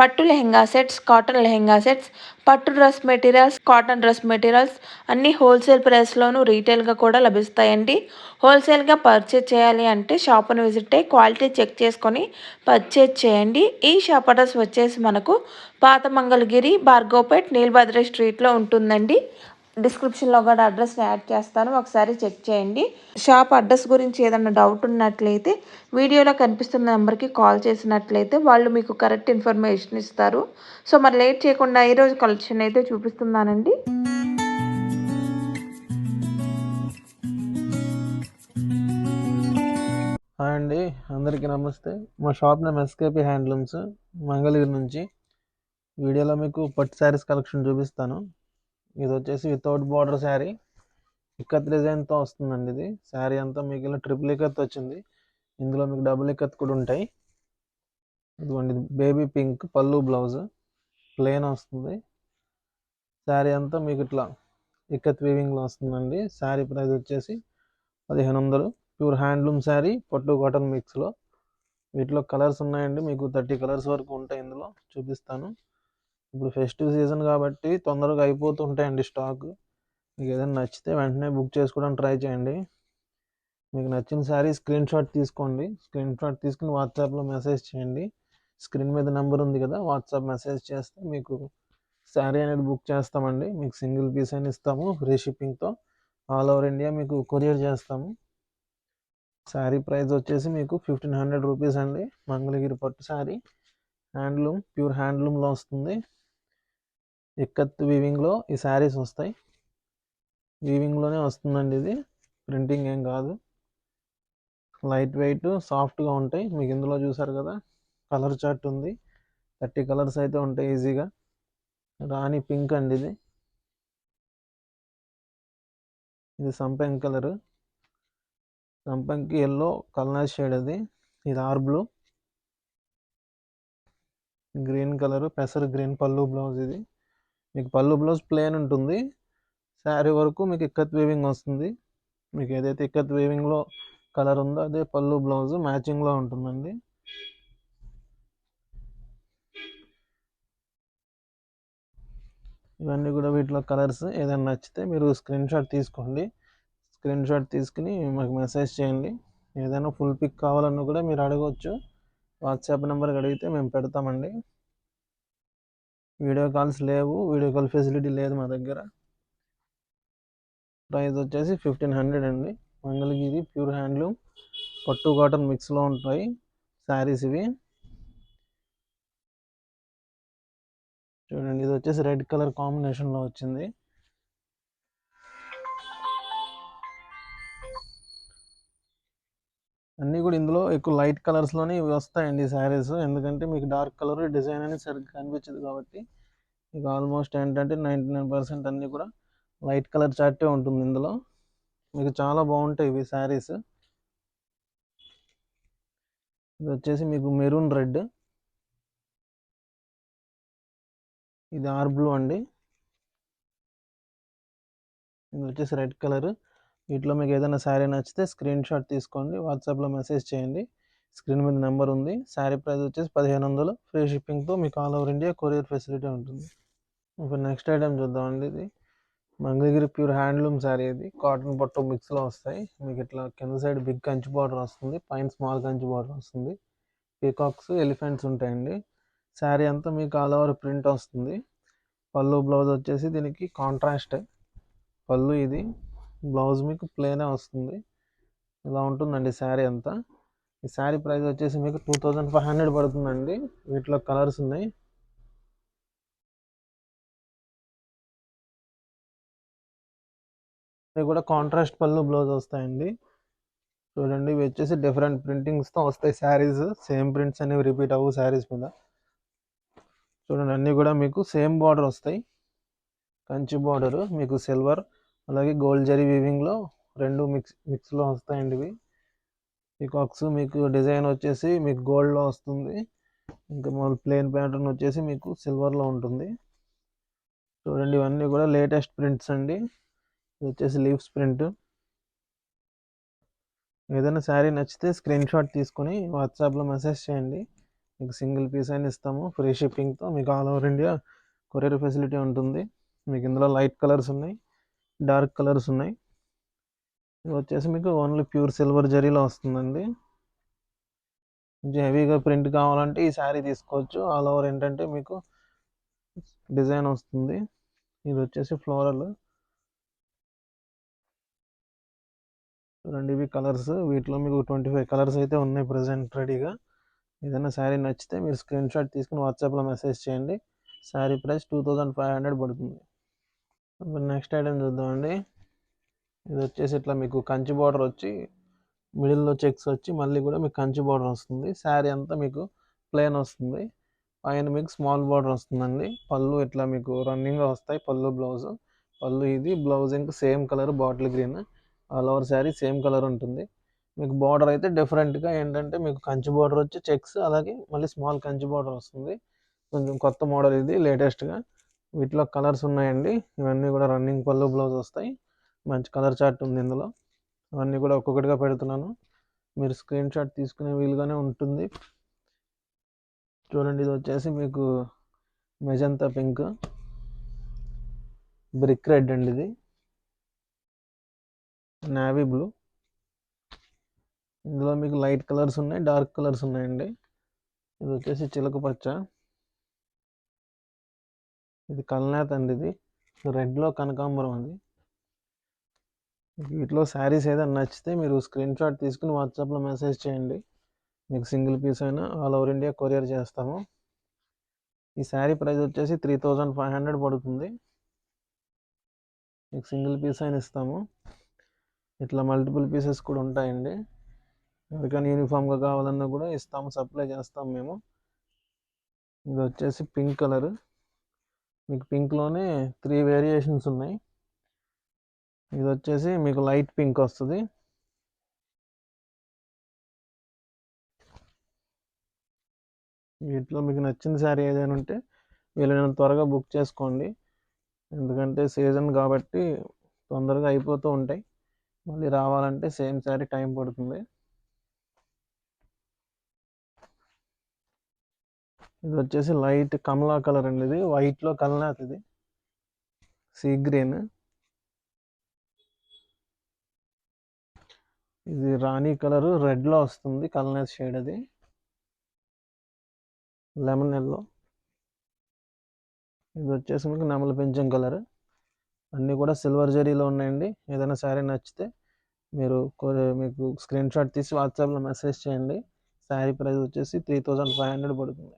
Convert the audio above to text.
పట్టు lehenga sets cotton lehenga sets పట్టు dress materials cotton dress materials అన్నీ wholesale ప్రైస్లోనూ రీటైల్గా కూడా లభిస్తాయండి. హోల్సేల్గా పర్చేజ్ చేయాలి అంటే షాప్ను విజిట్ అయ్యి క్వాలిటీ చెక్ చేసుకొని పర్చేజ్ చేయండి. ఈ షాప్ అడ్రస్ వచ్చేసి మనకు పాత మంగళగిరి భార్గోపేట్ నీలభద్రి స్ట్రీట్లో ఉంటుందండి. డిస్క్రిప్షన్లో కూడా అడ్రస్ని యాడ్ చేస్తాను ఒకసారి చెక్ చేయండి. షాప్ అడ్రస్ గురించి ఏదైనా డౌట్ ఉన్నట్లయితే వీడియోలో కనిపిస్తున్న నెంబర్కి కాల్ చేసినట్లయితే వాళ్ళు మీకు కరెక్ట్ ఇన్ఫర్మేషన్ ఇస్తారు. సో మరి లేట్ చేయకుండా ఈరోజు కలెక్షన్ అయితే చూపిస్తున్నానండి. హాయ్ అండి అందరికీ నమస్తే. మా shop name SKP handlooms Mangalagiri నుంచి. వీడియోలో మీకు పట్టు శారీస్ కలెక్షన్ చూపిస్తాను. ఇది వచ్చేసి వితౌట్ బార్డర్ శారీ. ఇక్కత్ డిజైన్తో వస్తుందండి ఇది. శారీ అంతా మీకు ఇలా ట్రిపుల్ ఇక్కత్ వచ్చింది. ఇందులో మీకు డబుల్ ఇక్కత్ కూడా ఉంటాయి. ఇదిగోండి baby pink pallu blouse plain వస్తుంది. శారీ అంతా మీకు ఇట్లా ఇక్కత్ వీవింగ్లో వస్తుందండి. శారీ ప్రైస్ వచ్చేసి పదిహేను వందలు. ప్యూర్ హ్యాండ్లూమ్ శారీ పట్టు కాటన్ మిక్స్లో వీటిలో కలర్స్ ఉన్నాయండి. మీకు థర్టీ కలర్స్ వరకు ఉంటాయి ఇందులో. చూపిస్తాను. ఇప్పుడు ఫెస్టివ్ సీజన్ కాబట్టి తొందరగా అయిపోతుంటాయండి స్టాక్. మీకు ఏదైనా నచ్చితే వెంటనే బుక్ చేసుకోవడానికి ట్రై చేయండి. మీకు నచ్చిన శారీ స్క్రీన్ షాట్ తీసుకోండి. స్క్రీన్ షాట్ తీసుకుని వాట్సాప్లో మెసేజ్ చేయండి. స్క్రీన్ మీద నెంబర్ ఉంది కదా వాట్సాప్ మెసేజ్ చేస్తే మీకు శారీ అనేది బుక్ చేస్తామండి. మీకు సింగిల్ పీస్ అని ఇస్తాము ఫ్రీ షిప్పింగ్తో. ఆల్ ఓవర్ ఇండియా మీకు కొరియర్ చేస్తాము. శారీ ప్రైస్ వచ్చేసి మీకు ఫిఫ్టీన్ హండ్రెడ్ రూపీస్ అండి. మంగళగిరి పట్టు శారీ హ్యాండ్లూమ్ ప్యూర్ హ్యాండ్లూమ్లో వస్తుంది. ఇక్కత్ వీవింగ్లో ఈ శారీస్ వస్తాయి. వీవింగ్లోనే వస్తుందండి ఇది. ప్రింటింగ్ ఏం కాదు. లైట్ వెయిట్ సాఫ్ట్గా ఉంటాయి. మీకు ఇందులో చూసారు కదా కలర్ చార్ట్ ఉంది. థర్టీ కలర్స్ అయితే ఉంటాయి ఈజీగా రాణి పింక్ అండి ఇది. ఇది సంపెంగ్ కలర్ సంపెంగ్కి ఎల్లో కల్నా షేడ్ అది. ఇది ఆర్ బ్లూ గ్రీన్ కలర్ పెసర్ గ్రీన్ పళ్ళు బ్లౌజ్ ఇది. మీకు పళ్ళు బ్లౌజ్ ప్లేన్ ఉంటుంది. శారీ వరకు మీకు ఇక్కత్ వేవింగ్ వస్తుంది. మీకు ఏదైతే ఇక్కత్ వేవింగ్లో కలర్ ఉందో అదే పళ్ళు బ్లౌజ్ మ్యాచింగ్లో ఉంటుందండి. ఇవన్నీ కూడా వీటిలో కలర్స్ ఏదైనా నచ్చితే మీరు స్క్రీన్ షాట్ తీసుకోండి. స్క్రీన్ షాట్ తీసుకుని మాకు మెసేజ్ చేయండి. ఏదైనా ఫుల్ పిక్ కావాలన్నా కూడా మీరు అడగవచ్చు వాట్సాప్ నెంబర్కి అడిగితే మేము పెడతామండి. వీడియో కాల్స్ లేవు వీడియో కాల్ ఫెసిలిటీ లేదు మా దగ్గర. ప్రైస్ వచ్చేసి ఫిఫ్టీన్ హండ్రెడ్ అండి. మంగళగిరి ప్యూర్ హ్యాండ్లూమ్ పట్టు కాటన్ మిక్స్లో ఉంటాయి శారీస్ ఇవి. చూడండి ఇది వచ్చేసి రెడ్ కలర్ కాంబినేషన్లో వచ్చింది. అన్నీ కూడా ఇందులో ఎక్కువ లైట్ కలర్స్లోనే ఇవి వస్తాయండి శారీస్ ఎందుకంటే మీకు డార్క్ కలర్ డిజైన్ అనేది సరిగ్గా కనిపించదు కాబట్టి మీకు ఆల్మోస్ట్ ఏంటంటే నైంటీ నైన్ పర్సెంట్ అన్నీ కూడా లైట్ కలర్ చార్టే ఉంటుంది ఇందులో. మీకు చాలా బాగుంటాయి ఇవి శారీస్ ఇది వచ్చేసి మీకు మెరూన్ రెడ్ ఇది ఆర్ బ్లూ అండి. ఇది వచ్చేసి రెడ్ కలర్ వీటిలో మీకు ఏదైనా శారీ నచ్చితే స్క్రీన్ షాట్ తీసుకోండి వాట్సాప్లో మెసేజ్ చేయండి. స్క్రీన్ మీద నెంబర్ ఉంది. శారీ ప్రైస్ వచ్చేసి పదిహేను వందలు. ఫ్రీ షిప్పింగ్తో మీకు all over India courier facility ఉంటుంది. ఇప్పుడు నెక్స్ట్ ఐటమ్ చూద్దామండి ఇది. మంగళగిరి ప్యూర్ హ్యాండ్లూమ్ శారీ ఇది. కాటన్ పట్టు మిక్స్లో వస్తాయి. మీకు ఇట్లా కింద సైడ్ బిగ్ కంచి బార్డర్ వస్తుంది. పైన స్మాల్ కంచి బార్డర్ వస్తుంది. పీకాక్స్ ఎలిఫెంట్స్ ఉంటాయండి. శారీ అంతా మీకు ఆల్ ఓవర్ ప్రింట్ వస్తుంది. పళ్ళు బ్లౌజ్ వచ్చేసి దీనికి కాంట్రాస్ట్. పళ్ళు ఇది. బ్లౌజ్ మీకు ప్లేనే వస్తుంది. ఇలా ఉంటుందండి శారీ అంతా. ఈ శారీ ప్రైస్ వచ్చేసి మీకు టూ థౌజండ్ ఫైవ్ హండ్రెడ్ పడుతుందండి. వీటిలో కలర్స్ ఉన్నాయి. ఇవి కూడా కాంట్రాస్ట్ పళ్ళు బ్లౌజ్ వస్తాయండి. చూడండి ఇవి వచ్చేసి డిఫరెంట్ ప్రింటింగ్స్తో వస్తాయి శారీస్. సేమ్ ప్రింట్స్ అనేవి రిపీట్ అవ్వు శారీస్ మీద. చూడండి అన్నీ కూడా మీకు సేమ్ బార్డర్ వస్తాయి. కంచి బార్డరు మీకు సిల్వర్ అలాగే గోల్డ్ జరీ వీవింగ్లో రెండు మిక్స్ మిక్స్లో వస్తాయండి ఇవి. పీకాక్స్ మీకు డిజైన్ వచ్చేసి మీకు గోల్డ్లో వస్తుంది. ఇంకా మళ్ళీ ప్లెయిన్ ప్యాటర్న్ వచ్చేసి మీకు సిల్వర్లో ఉంటుంది. చూడండి ఇవన్నీ కూడా లేటెస్ట్ ప్రింట్స్ అండి. ఇది వచ్చేసి లీవ్స్ ప్రింట్ ఏదైనా శారీ నచ్చితే స్క్రీన్ షాట్ తీసుకొని వాట్సాప్లో మెసేజ్ చేయండి. మీకు సింగిల్ పీస్ అయినా ఇస్తాము. ఫ్రీ షిప్పింగ్తో మీకు all over India courier facility ఉంటుంది. మీకు ఇందులో లైట్ కలర్స్ ఉన్నాయి. డార్క్ కలర్స్ ఉన్నాయి. ఇది వచ్చేసి మీకు ఓన్లీ ప్యూర్ సిల్వర్ జరీలో వస్తుందండి. కొంచెం హెవీగా ప్రింట్ కావాలంటే ఈ శారీ తీసుకోవచ్చు. ఆల్ ఓవర్ ఏంటంటే మీకు డిజైన్ వస్తుంది. ఇది వచ్చేసి ఫ్లోరల్. చూడండి ఇవి కలర్స్. వీటిలో మీకు ట్వంటీ ఫైవ్ కలర్స్ అయితే ఉన్నాయి ప్రజెంట్ రెడీగా. ఏదైనా శారీ నచ్చితే మీరు స్క్రీన్ షాట్ తీసుకుని వాట్సాప్లో మెసేజ్ చేయండి. Sari price two thousand five hundred పడుతుంది. ఇప్పుడు నెక్స్ట్ ఐటమ్ చూద్దామండి. ఇది వచ్చేసి ఇట్లా మీకు కంచి బార్డర్ వచ్చి మిడిల్లో చెక్స్ వచ్చి మళ్ళీ కూడా మీకు కంచి బార్డర్ వస్తుంది. శారీ అంతా మీకు ప్లేన్ వస్తుంది. పైన మీకు స్మాల్ బార్డర్ వస్తుందండి. పళ్ళు ఇట్లా మీకు రన్నింగ్గా వస్తాయి. పళ్ళు బ్లౌజ్ పళ్ళు ఇది బ్లౌజ్ ఇంకా same colour bottle green all over sari same colour ఉంటుంది. మీకు బార్డర్ అయితే డిఫరెంట్గా ఏంటంటే మీకు కంచి బార్డర్ వచ్చి చెక్స్ అలాగే మళ్ళీ స్మాల్ కంచి బార్డర్ వస్తుంది. కొంచెం కొత్త మోడల్ ఇది లేటెస్ట్గా వీటిలో కలర్స్ ఉన్నాయండి. ఇవన్నీ కూడా రన్నింగ్ పళ్ళు బ్లౌజ్ వస్తాయి. మంచి కలర్ చార్ట్ ఉంది ఇందులో. అవన్నీ కూడా ఒక్కొక్కటిగా పెడుతున్నాను. మీరు స్క్రీన్ షాట్ తీసుకునే వీలుగానే ఉంటుంది. చూడండి ఇది వచ్చేసి మీకు మెజంతా పింక్. బ్రిక్ రెడ్ అండి ఇది. Navy blue. ఇందులో మీకు లైట్ కలర్స్ ఉన్నాయి డార్క్ కలర్స్ ఉన్నాయండి. ఇది వచ్చేసి చిలక పచ్చ. ఇది కల్నాథ్ అండి ఇది. రెడ్లో కనకాంబరం ఉంది వీటిలో శారీస్ ఏదైనా నచ్చితే మీరు స్క్రీన్ షాట్ తీసుకుని వాట్సాప్లో మెసేజ్ చేయండి. మీకు సింగిల్ పీస్ అయినా ఆల్ ఓవర్ ఇండియా కొరియర్ చేస్తాము. ఈ శారీ ప్రైస్ వచ్చేసి త్రీ థౌజండ్ ఫైవ్ హండ్రెడ్ పడుతుంది. మీకు సింగిల్ పీస్ అయినా ఇస్తాము. ఇట్లా మల్టిపుల్ పీసెస్ కూడా ఉంటాయండి. ఎవరికైనా యూనిఫామ్గా కావాలన్నా కూడా ఇస్తాము సప్లై చేస్తాము మేము. ఇది వచ్చేసి పింక్ కలర్. మీకు పింక్లోనే త్రీ వేరియేషన్స్ ఉన్నాయి. ఇది వచ్చేసి మీకు లైట్ పింక్ వస్తుంది. వీటిలో మీకు నచ్చిన శారీ ఏదైనా ఉంటే వీళ్ళని త్వరగా బుక్ చేసుకోండి. ఎందుకంటే సీజన్ కాబట్టి తొందరగా అయిపోతూ ఉంటాయి. మళ్ళీ రావాలంటే సేమ్ శారీ టైం పడుతుంది. ఇది వచ్చేసి లైట్ కమలా కలర్ అండి ఇది. వైట్లో కల్నాథ్ ఇది. సీ గ్రీన్ ఇది రాణి కలర్. రెడ్లో వస్తుంది కల్నాథ్ షేడ్ అది. లెమన్ ఎల్లో ఇది వచ్చేసి మీకు నెమలి పెంచం కలర్. అన్నీ కూడా సిల్వర్ జరీలో ఉన్నాయండి. ఏదైనా శారీ నచ్చితే మీరు మీకు స్క్రీన్ షాట్ తీసి వాట్సాప్లో మెసేజ్ చేయండి. శారీ ప్రైస్ వచ్చేసి త్రీ థౌజండ్ ఫైవ్ హండ్రెడ్ పడుతుంది.